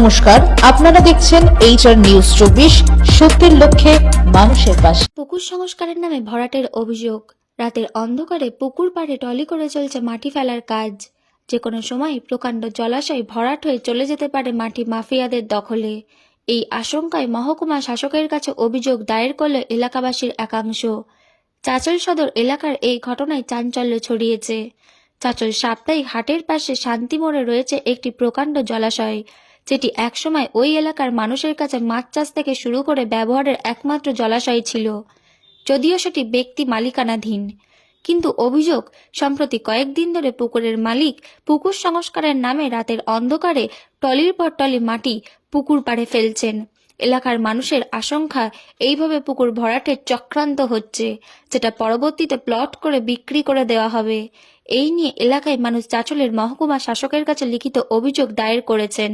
নমস্কার, আপনারা দেখছেন এইচআর নিউজ চব্বিশ, সত্যের লক্ষ্যে মানুষের পাশে। পুকুর সংস্কারের নামে ভরাটের অভিযোগ। রাতের অন্ধকারে পুকুর পাড়ে টলি করে চলছে মাটি ফেলার কাজ। যে কোনো সময় প্রকাণ্ড জলাশয় ভরাট হয়ে চলে যেতে পারে মাটি মাফিয়াদের দখলে। এই আশঙ্কায় মহকুমা শাসকের কাছে অভিযোগ দায়ের করল এলাকাবাসীর একাংশ। চাচল সদর এলাকার এই ঘটনায় চাঞ্চল্য ছড়িয়েছে। চাচল সাপ্তাহিক হাটের পাশে শান্তি মোড়ে রয়েছে একটি প্রকাণ্ড জলাশয়। যেটি একসময় ওই এলাকার মানুষের কাছে মাছ চাষ থেকে শুরু করে ব্যবহারের একমাত্র জলাশয় ছিল। যদিও সেটি ব্যক্তি মালিকানাধীন। কিন্তু অভিযোগ, সম্প্রতি কয়েকদিন ধরে পুকুরের মালিক পুকুর সংস্কারের নামে রাতের অন্ধকারে টলির পর টলি মাটি পুকুর পাড়ে ফেলছেন। এলাকার মানুষের আশঙ্কা, এইভাবে পুকুর ভরাটের চক্রান্ত হচ্ছে, যেটা পরবর্তীতে প্লট করে বিক্রি করে দেওয়া হবে। এই নিয়ে এলাকায় মানুষ চাচলের মহকুমা শাসকের কাছে লিখিত অভিযোগ দায়ের করেছেন।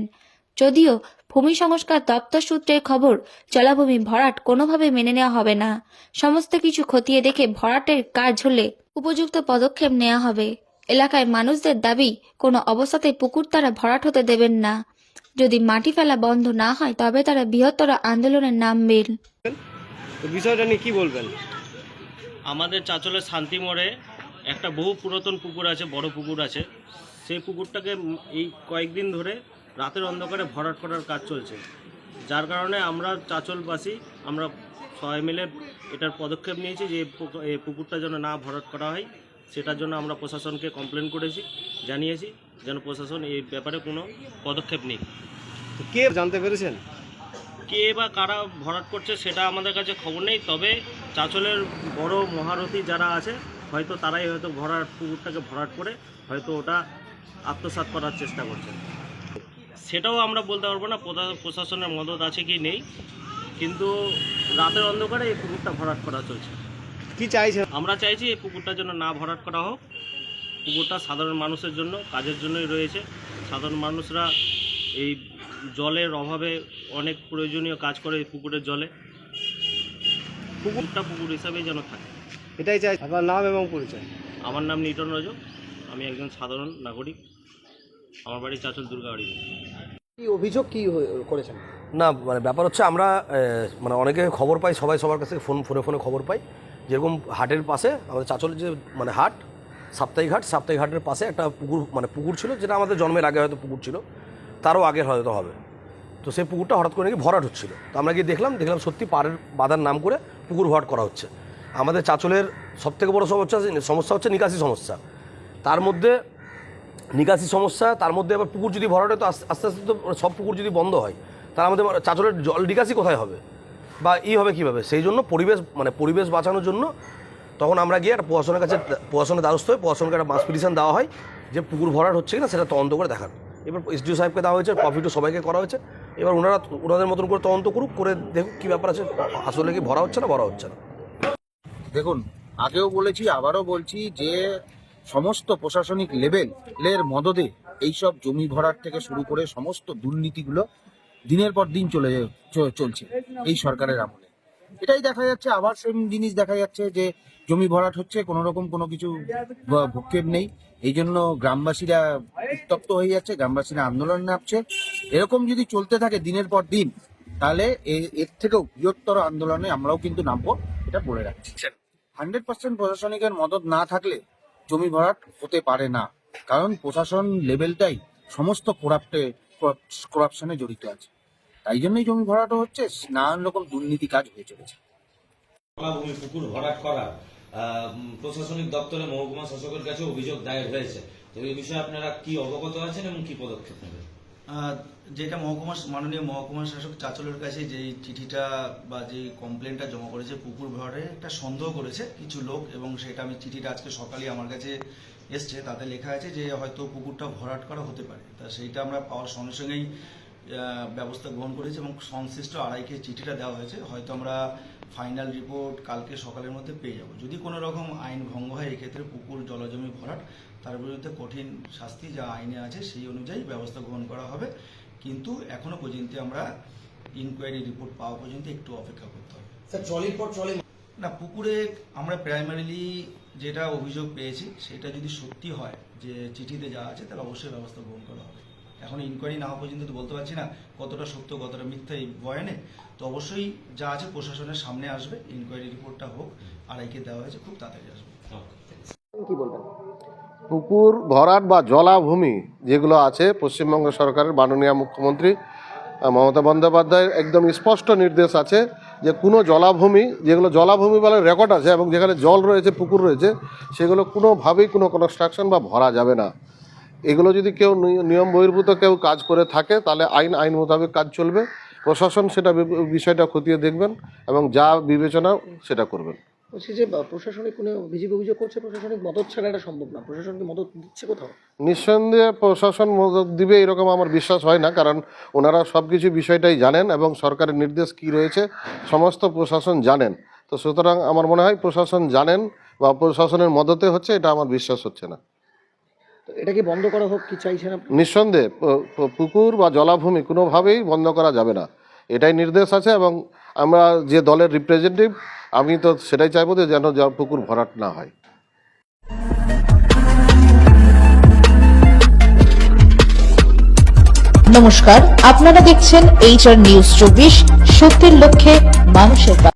যদিও ভূমি সংস্কার দপ্তর সূত্রের খবর জলাভূমি ভরাট কোনোভাবে মেনে নেওয়া হবে না। সমস্ত কিছু খতিয়ে দেখে ভরাটের কাজ হলে উপযুক্ত পদক্ষেপ নেওয়া হবে। এলাকায় মানুষদের দাবি কোনো অবস্থাতে পুকুর তারা ভরাট হতে দেবেন না। যদি মাটি ফেলা বন্ধ না হয় তবে তারা বৃহত্তর আন্দোলনের নামবেন। বিষয়টা নিয়ে কি বলবেন? আমাদের চাঁচলের শান্তি মোড়ে একটা বহু পুরাতন পুকুর আছে বড় পুকুর আছে। সেই পুকুরটাকে এই কয়েকদিন ধরে রাতের অন্ধকারে ভরাট করার কাজ চলছে। যার কারণে আমরা চাঁচলবাসী আমরা সবাই মিলে এটার পদক্ষেপ নিয়েছি যে পুকুরটা যেন না ভরাট করা হয়। সেটার জন্য আমরা প্রশাসনকে কমপ্লেন করেছি জানিয়েছি যেন প্রশাসন এই ব্যাপারে কোনো পদক্ষেপ তো কে জানতে পেরেছেন? কে বা কারা ভরাট করছে সেটা আমাদের কাছে খবর নেই তবে চাঁচলের বড় মহারথী যারা আছে হয়তো তারাই হয়তো ভরাট পুকুরটাকে ভরাট করে হয়তো ওটা আত্মসাৎ করার চেষ্টা করছে। সেটাও আমরা বলতে পারব না প্রশা- প্রশাসনের মদত আছে কি নেই কিন্তু রাতের অন্ধকারে এই পুকুরটা ভরাট করা চলছে। কি চাইছেন আমরা চাইছি এই পুকুরটা যেন না ভরাট করা হোক। পুকুরটা সাধারণ মানুষের জন্য কাজের জন্যই রয়েছে। সাধারণ মানুষরা এই জলের অভাবে অনেক প্রয়োজনীয় কাজ করে এই পুকুরের জলে। পুকুরটা পুকুর হিসাবেই যেন থাকে। এটাই চাই। আপনার নাম এবং পরিচয়? আমার নাম নিটন রজক। আমি একজন সাধারণ নাগরিক। আমার বাড়ি চাচল দুর্গাবাড়ি কি অভিযোগ কি করেছেন? না মানে ব্যাপার হচ্ছে আমরা মানে অনেকে খবর পাই সবাই সবার কাছ থেকে ফোন ফোনে ফোনে খবর পাই। যেরকম হাটের পাশে আমাদের চাচলের যে মানে হাট সাপ্তাহিক হাট সাপ্তাহিক হাটের পাশে একটা পুকুর মানে পুকুর ছিল যেটা আমাদের জন্মের আগে হয়তো পুকুর ছিল তারও আগে হয়তো হবে। তো সেই পুকুরটা হঠাৎ করে নাকি ভরাট হচ্ছিল। তো আমরা গিয়ে দেখলাম দেখলাম সত্যি পাড়ের বাঁধার নাম করে পুকুর ভরাট করা হচ্ছে। আমাদের চাচলের সবথেকে বড় সমস্যা সমস্যা হচ্ছে নিকাশি সমস্যা। তার মধ্যে নিকাশি সমস্যা, তার মধ্যে আবার পুকুর যদি ভরাট হয় তো আস্তে আস্তে তো সব পুকুর যদি বন্ধ হয়, তার আমাদের চাচলের জল নিকাশি কোথায় হবে? বা ই হবে কীভাবে? সেই জন্য পরিবেশ মানে পরিবেশ বাঁচানোর জন্য তখন আমরা গিয়ে একটা প্রশাসনের কাছে, প্রশাসনের দ্বারস্থ হয়ে প্রশাসনকে একটা মাস পিটিশন দেওয়া হয় যে পুকুর ভরাট হচ্ছে কিনা সেটা তদন্ত করে দেখান। এবার এসডিও সাহেবকে দেওয়া হয়েছে প্রফিটও সবাইকে করা হয়েছে। এবার ওনারা, ওনাদের মতন করে তদন্ত করুক, করে দেখুক কী ব্যাপার আছে, আসলে কি ভরা হচ্ছে না, ভরা হচ্ছে না। দেখুন, আগেও বলেছি, আবারও বলছি যে সমস্ত প্রশাসনিক লেভেলের মদদে এইসব জমি ভরাট থেকে শুরু করে সমস্ত দুর্নীতিগুলো দিনের পর দিন চলে চলছে এই সরকারের আমলে। এটাই দেখা যাচ্ছে আবার সেম জিনিস দেখা যাচ্ছে যে জমি ভরাট হচ্ছে কোনো রকম কোনো কিছু ভক্ষেপ নেই। এই জন্য গ্রামবাসীরা উত্তপ্ত হয়ে যাচ্ছে গ্রামবাসীরা আন্দোলন নামছে। এরকম যদি চলতে থাকে দিনের পর দিন তাহলে এর থেকেও বৃহত্তর আন্দোলনে আমরাও কিন্তু নামবো এটা বলে রাখছি। হান্ড্রেড পার্সেন্ট প্রশাসনিকের মদত না থাকলে জমি ভরাট হতে পারে না। কারণ প্রশাসন লেভেলটাই সমস্ত করাপ্টে করাপশনে জড়িত আছে। তাই জন্যই জমি ভরাটও হচ্ছে, নানান রকম দুর্নীতি কাজ হয়ে চলেছে। পুকুর ভরাট করা প্রশাসনিক দপ্তরে মহকুমা শাসকের কাছে অভিযোগ দায়ের হয়েছে। তো এই বিষয়ে আপনারা কি অবগত আছেন এবং কি পদক্ষেপ নেবেন? যেটা মহকুমা মাননীয় মহকুমা শাসক চাচলের কাছে যে চিঠিটা বা যে কমপ্লেনটা জমা করেছে, পুকুর ভরে একটা সন্দেহ করেছে কিছু লোক এবং সেটা আমি চিঠিটা আজকে সকালে আমার কাছে এসছে। তাতে লেখা আছে যে হয়তো পুকুরটা ভরাট করা হতে পারে। তা সেইটা আমরা পাওয়ার সঙ্গে সঙ্গেই ব্যবস্থা গ্রহণ করেছি এবং সংশ্লিষ্ট আড়াইকে চিঠিটা দেওয়া হয়েছে। হয়তো আমরা ফাইনাল রিপোর্ট কালকে সকালের মধ্যে পেয়ে যাব। যদি কোনো রকম আইন ভঙ্গ হয় এক্ষেত্রে পুকুর জলজমি ভরাট তার বিরুদ্ধে কঠিন শাস্তি যা আইনে আছে সেই অনুযায়ী ব্যবস্থা গ্রহণ করা হবে। কিন্তু এখনও পর্যন্ত আমরা ইনকোয়ারি রিপোর্ট পাওয়া পর্যন্ত একটু অপেক্ষা করতে হবে। স্যার ট্রলির পর ট্রলি না পুকুরে আমরা প্রাইমারিলি যেটা অভিযোগ পেয়েছি সেটা যদি সত্যি হয় যে চিঠিতে যা আছে তাহলে অবশ্যই ব্যবস্থা গ্রহণ করা হবে। এখন ইনকোয়ারি না হওয়া পর্যন্ত তো বলতে পারছি না কতটা সত্য কতটা মিথ্যা এই বয়ানে। তো অবশ্যই যা আছে প্রশাসনের সামনে আসবে ইনকোয়ারি রিপোর্টটা হোক আড়াইকে দেওয়া হয়েছে খুব তাড়াতাড়ি আসবে। কি বলবেন? পুকুর ভরাট বা জলাভূমি যেগুলো আছে পশ্চিমবঙ্গ সরকারের মাননীয় মুখ্যমন্ত্রী মমতা বন্দ্যোপাধ্যায়ের একদম স্পষ্ট নির্দেশ আছে যে কোনো জলাভূমি যেগুলো জলাভূমি বলে রেকর্ড আছে এবং যেখানে জল রয়েছে পুকুর রয়েছে সেগুলো কোনোভাবেই কোনো কনস্ট্রাকশন বা ভরা যাবে না। এগুলো যদি কেউ নিয়ম বহির্ভূত কেউ কাজ করে থাকে তাহলে আইন আইন মোতাবেক কাজ চলবে। প্রশাসন সেটা বিষয়টা খতিয়ে দেখবেন এবং যা বিবেচনা সেটা করবেন। বলছি যে প্রশাসনিক কোনো বিজেপি অভিযোগ করছে প্রশাসনিক মদত ছাড়া এটা সম্ভব না। প্রশাসনকে মদত দিচ্ছে কোথাও? নিঃসন্দেহে প্রশাসন মদত দিবে এরকম আমার বিশ্বাস হয় না কারণ ওনারা সব কিছু বিষয়টাই জানেন এবং সরকারের নির্দেশ কি রয়েছে সমস্ত প্রশাসন জানেন। তো সুতরাং আমার মনে হয় প্রশাসন জানেন বা প্রশাসনের মদতে হচ্ছে এটা আমার বিশ্বাস হচ্ছে না। তো এটাকে বন্ধ করা হোক কি চাইছেন নিঃসন্দেহে পুকুর বা জলাভূমি কোনোভাবেই বন্ধ করা যাবে না। এটাই নির্দেশ আছে এবং আমরা যে দলের রিপ্রেজেন্টেটিভ আমি তো সেটাই চাইব যে যেন পুকুর ভরাট না হয়। নমস্কার আপনারা দেখছেন এইচআর নিউজ চব্বিশ সত্যের লক্ষ্যে মানুষের